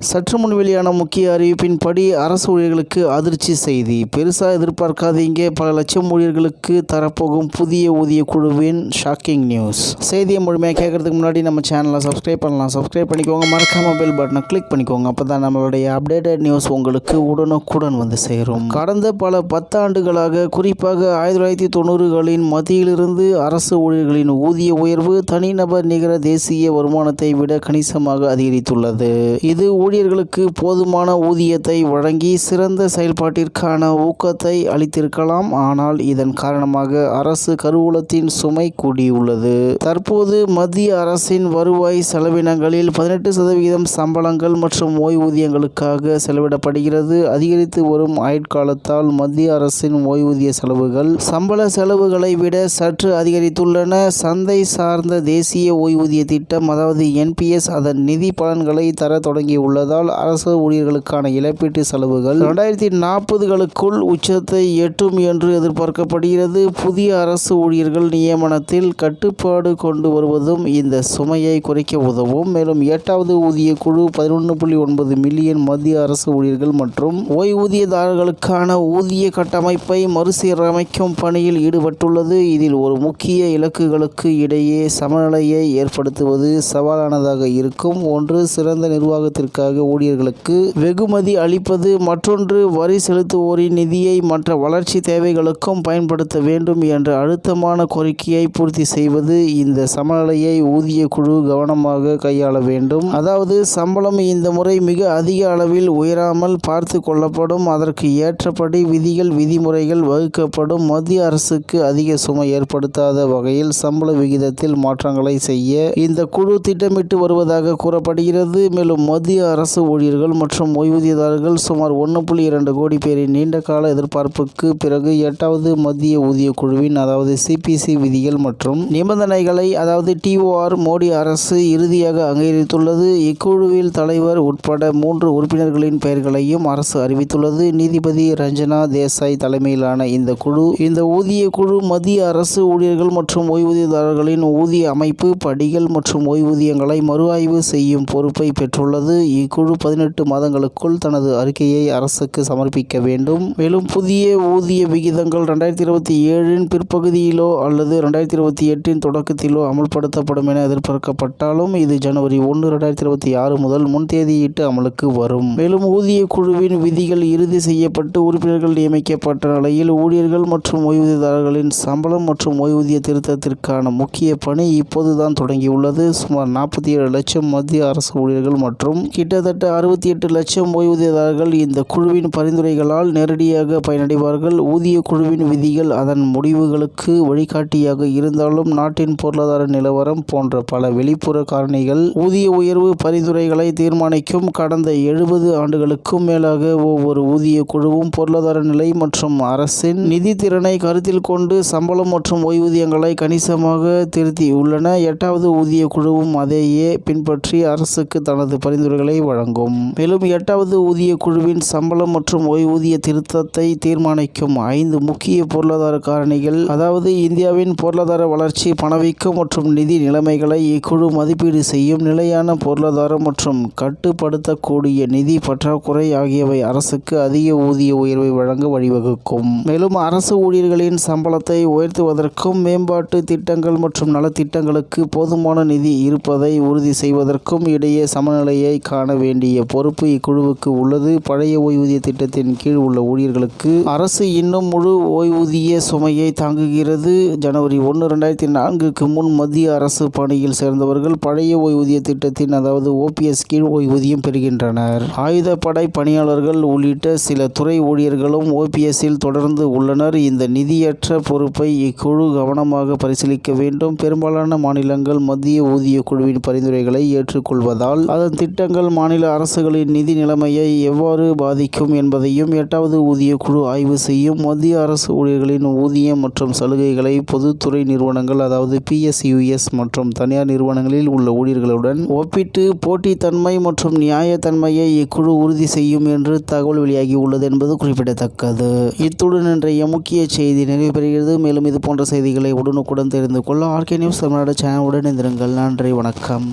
சற்று முன் வெளியான முக்கிய அறிவிப்பின்படி அரசு ஊழியர்களுக்கு அதிர்ச்சி செய்தி. பெருசாக எதிர்பார்க்காதீங்க பல லட்சம் ஊழியர்களுக்கு தரப்போகும் புதிய ஊதிய குழுவின் ஷாக்கிங் நியூஸ். செய்தியை முழுமையாக கேட்கறதுக்கு முன்னாடி நம்ம சேனலை சப்ஸ்கிரைப் பண்ணலாம். சப்ஸ்கிரைப் பண்ணிக்கோங்க. மறக்காம பெல் பட்டனை கிளிக் பண்ணிக்கோங்க. அப்போ தான் நம்மளுடைய அப்டேட்டட் நியூஸ் உங்களுக்கு உடனுக்குடன் வந்து சேரும். கடந்த பல பத்தாண்டுகளாக குறிப்பாக ஆயிரத்தி தொள்ளாயிரத்தி தொண்ணூறுகளின் மத்தியிலிருந்து அரசு ஊழியர்களின் ஊதிய உயர்வு தனிநபர் நிகர தேசிய வருமானத்தை விட கணிசமாக அதிகரித்துள்ளது. இது ஊழியர்களுக்கு போதுமான ஊதியத்தை வழங்கி சிறந்த செயல்பாட்டிற்கான ஊக்கத்தை அளித்திருக்கலாம். ஆனால் இதன் காரணமாக அரசு கருவூலத்தின் சுமை கூடியுள்ளது. தற்போது மத்திய அரசின் வருவாய் செலவினங்களில் பதினெட்டு சதவிகிதம் சம்பளங்கள் மற்றும் ஓய்வூதியங்களுக்காக செலவிடப்படுகிறது. அதிகரித்து வரும் ஆயுட்காலத்தால் மத்திய அரசின் ஓய்வூதிய செலவுகள் சம்பள செலவுகளை விட சற்று அதிகரித்துள்ளன. சந்தை சார்ந்த தேசிய ஓய்வூதிய திட்டம் அதாவது என்பிஎஸ் அதன் நிதி பலன்களை தர உள்ளதால் அரசு ஊழியர்களுக்கான இழப்பீட்டு செலவுகள் இரண்டாயிரத்தி நாற்பதுகளுக்குள் உச்சத்தை எட்டும் என்று எதிர்பார்க்கப்படுகிறது. புதிய அரசு ஊழியர்கள் நியமனத்தில் கட்டுப்பாடு கொண்டு வருவதும் இந்த சுமையை குறைக்க உதவும். மேலும் எட்டாவது ஊதிய குழு பதினொன்று புள்ளி ஒன்பது மில்லியன் மத்திய அரசு ஊழியர்கள் மற்றும் ஓய்வூதியதாரர்களுக்கான ஊதிய கட்டமைப்பை மறுசீரமைக்கும் பணியில் ஈடுபட்டுள்ளது. இதில் ஒரு முக்கிய இலக்குகளுக்கு இடையே சமநிலையை ஏற்படுத்துவது சவாலானதாக இருக்கும். ஒன்று சிறந்த நிர்வாகத்திற்காக ஊழியர்களுக்கு வெகுமதி அளிப்பது மற்றொன்று வரி செலுத்துவோரின் நிதியை மற்ற வளர்ச்சி தேவைகளுக்கும் பயன்படுத்த வேண்டும் என்ற அழுத்தமான கோரிக்கையை பூர்த்தி செய்வது இந்த சமநிலையை ஊதிய குழு கவனமாக கையாள வேண்டும். அதாவது சம்பளம் இந்த முறை மிக அதிக அளவில் உயராமல் பார்த்து கொள்ளப்படும். அதற்கு ஏற்றபடி விதிகள் விதிமுறைகள் வகுக்கப்படும். மத்திய அரசுக்கு அதிக சுமை ஏற்படுத்தாத வகையில் சம்பள விகிதத்தில் மாற்றங்களை செய்ய இந்த குழு திட்டமிட்டு வருவதாக கூறப்படுகிறது. மேலும் மத்திய அரசு ஊழியர்கள் மற்றும் ஓய்வூதியதாரர்கள் சுமார் ஒன்று புள்ளி இரண்டு கோடி பேரின் நீண்ட கால எதிர்பார்ப்புக்கு பிறகு எட்டாவது மத்திய ஊதிய குழுவின் அதாவது சிபிசி விதிகள் மற்றும் நிபந்தனைகளை அதாவது டிஓஆர் மோடி அரசு இறுதியாக அங்கீகரித்துள்ளது. இக்குழுவில் தலைவர் உட்பட மூன்று உறுப்பினர்களின் பெயர்களையும் அரசு அறிவித்துள்ளது. நீதிபதி ரஞ்சனா தேசாய் தலைமையிலான இந்த குழு இந்த ஊதிய குழு மத்திய அரசு ஊழியர்கள் மற்றும் ஓய்வூதியதாரர்களின் ஊதிய அமைப்பு படிகள் மற்றும் ஓய்வூதியங்களை மறு ஆய்வு செய்யும் பொறுப்பை பெற்றுள்ளது. இக்குழு பதினெட்டு மாதங்களுக்குள் தனது அறிக்கையை அரசுக்கு சமர்ப்பிக்க வேண்டும். மேலும் புதிய ஊதிய விகிதங்கள் ரெண்டாயிரத்தி இருபத்தி ஏழின் பிற்பகுதியிலோ அல்லது ரெண்டாயிரத்தி இருபத்தி எட்டின் தொடக்கத்திலோ அமல்படுத்தப்படும் என எதிர்பார்க்கப்பட்டாலும் இது ஜனவரி ஒன்று ரெண்டாயிரத்தி இருபத்தி ஆறு முதல் முன்தேதியிட்டு அமலுக்கு வரும். மேலும் ஊதிய குழுவின் விதிகள் இறுதி செய்யப்பட்டு உறுப்பினர்கள் நியமிக்கப்பட்ட நிலையில் ஊழியர்கள் மற்றும் ஓய்வூதியதாரர்களின் சம்பளம் மற்றும் ஓய்வூதிய திருத்தத்திற்கான முக்கிய பணி இப்போதுதான் தொடங்கியுள்ளது. சுமார் நாற்பத்தி ஏழு லட்சம் மத்திய அரசு ஊழியர்கள் மற்றும் கிட்டத்தட்ட அறுபத்தி எட்டு லட்சம் ஓய்வூதியதாரர்கள் இந்த குழுவின் பரிந்துரைகளால் நேரடியாக பயனடைவார்கள். ஊதிய குழுவின் விதிகள் அதன் முடிவுகளுக்கு வழிகாட்டியாக இருந்தாலும் நாட்டின் பொருளாதார நிலவரம் போன்ற பல வெளிப்புற காரணிகள் ஊதிய உயர்வு பரிந்துரைகளை தீர்மானிக்கும் கடந்த எழுபது ஆண்டுகளுக்கும் மேலாக ஒவ்வொரு ஊதிய குழுவும் பொருளாதார நிலை மற்றும் அரசின் நிதி திறனை கருத்தில் கொண்டு சம்பளம் மற்றும் ஓய்வூதியங்களை கணிசமாக திருத்தியுள்ளன. எட்டாவது ஊதிய குழுவும் அதையே பின்பற்றி அரசுக்கு தனது பரிந்துரைகளை வழங்கும். மேலும் எட்டாவது ஊதிய குழுவின் சம்பளம் மற்றும் ஓய்வூதிய திருத்தத்தை தீர்மானிக்கும் ஐந்து முக்கிய பொருளாதார காரணிகள். அதாவது இந்தியாவின் பொருளாதார வளர்ச்சி பணவீக்கம் மற்றும் நிதி நிலைமைகளை இக்குழு மதிப்பீடு செய்யும் நிலையான பொருளாதாரம் மற்றும் கட்டுப்படுத்தக்கூடிய நிதி பற்றாக்குறை ஆகியவை அரசுக்கு அதிக ஊதிய உயர்வை வழங்க வழிவகுக்கும். மேலும் அரசு ஊழியர்களின் சம்பளத்தை உயர்த்துவதற்கும் மேம்பாட்டு திட்டங்கள் மற்றும் நலத்திட்டங்களுக்கு போதுமான நிதி இருப்பதை உறுதி செய்வதற்கும் இடையே சமநிலையை காண வேண்டிய பொறுப்பு இக்குழுவுக்கு உள்ளது. பழைய ஓய்வூதிய திட்டத்தின் கீழ் உள்ள ஊழியர்களுக்கு அரசு இன்னும் முழு ஓய்வூதிய சுமையை தாங்குகிறது. ஜனவரி ஒன்று ரெண்டாயிரத்தி நான்குக்கு முன் மத்திய அரசு பணியில் சேர்ந்தவர்கள் பழைய ஓய்வூதிய திட்டத்தின் அதாவது ஓபிஎஸ் கீழ் ஓய்வூதியம் பெறுகின்றனர். ஆயுதப்படை பணியாளர்கள் உள்ளிட்ட சில துறை ஊழியர்களும் ஓபிஎஸ்ஸில் தொடர்ந்து உள்ளனர். இந்த நிதியற்ற பொறுப்பை இக்குழு கவனமாக பரிசீலிக்க வேண்டும். பெரும்பாலான மாநிலங்கள் மத்திய ஊதிய குழுவின் பரிந்துரைகளை ஏற்றுக்கொள்வதால் அதன் திட்டங்கள் மாநில அரசுகளின் நிதி நிலைமையை எவ்வாறு பாதிக்கும் என்பதையும் எட்டாவது ஊதிய குழு ஆய்வு செய்யும் மத்திய அரசு ஊழியர்களின் ஊதியம் மற்றும் சலுகைகளை பொதுத்துறை நிறுவனங்கள் அதாவது பிஎஸ்யூஎஸ் மற்றும் தனியார் நிறுவனங்களில் உள்ள ஊழியர்களுடன் ஒப்பிட்டு போட்டித்தன்மை மற்றும் நியாயத்தன்மையை இக்குழு உறுதி செய்யும் என்று தகவல் வெளியாகி உள்ளது என்பது குறிப்பிடத்தக்கது. இத்துடன் இன்றைய முக்கிய செய்தி நிறைவு பெறுகிறது மேலும் இது போன்ற செய்திகளை உடனுக்குடன் தெரிந்து கொள்ள ஆர்கே நியூஸ் தமிழ்நாடு சேனலுடன் இருந்திருங்கள் நன்றி வணக்கம்.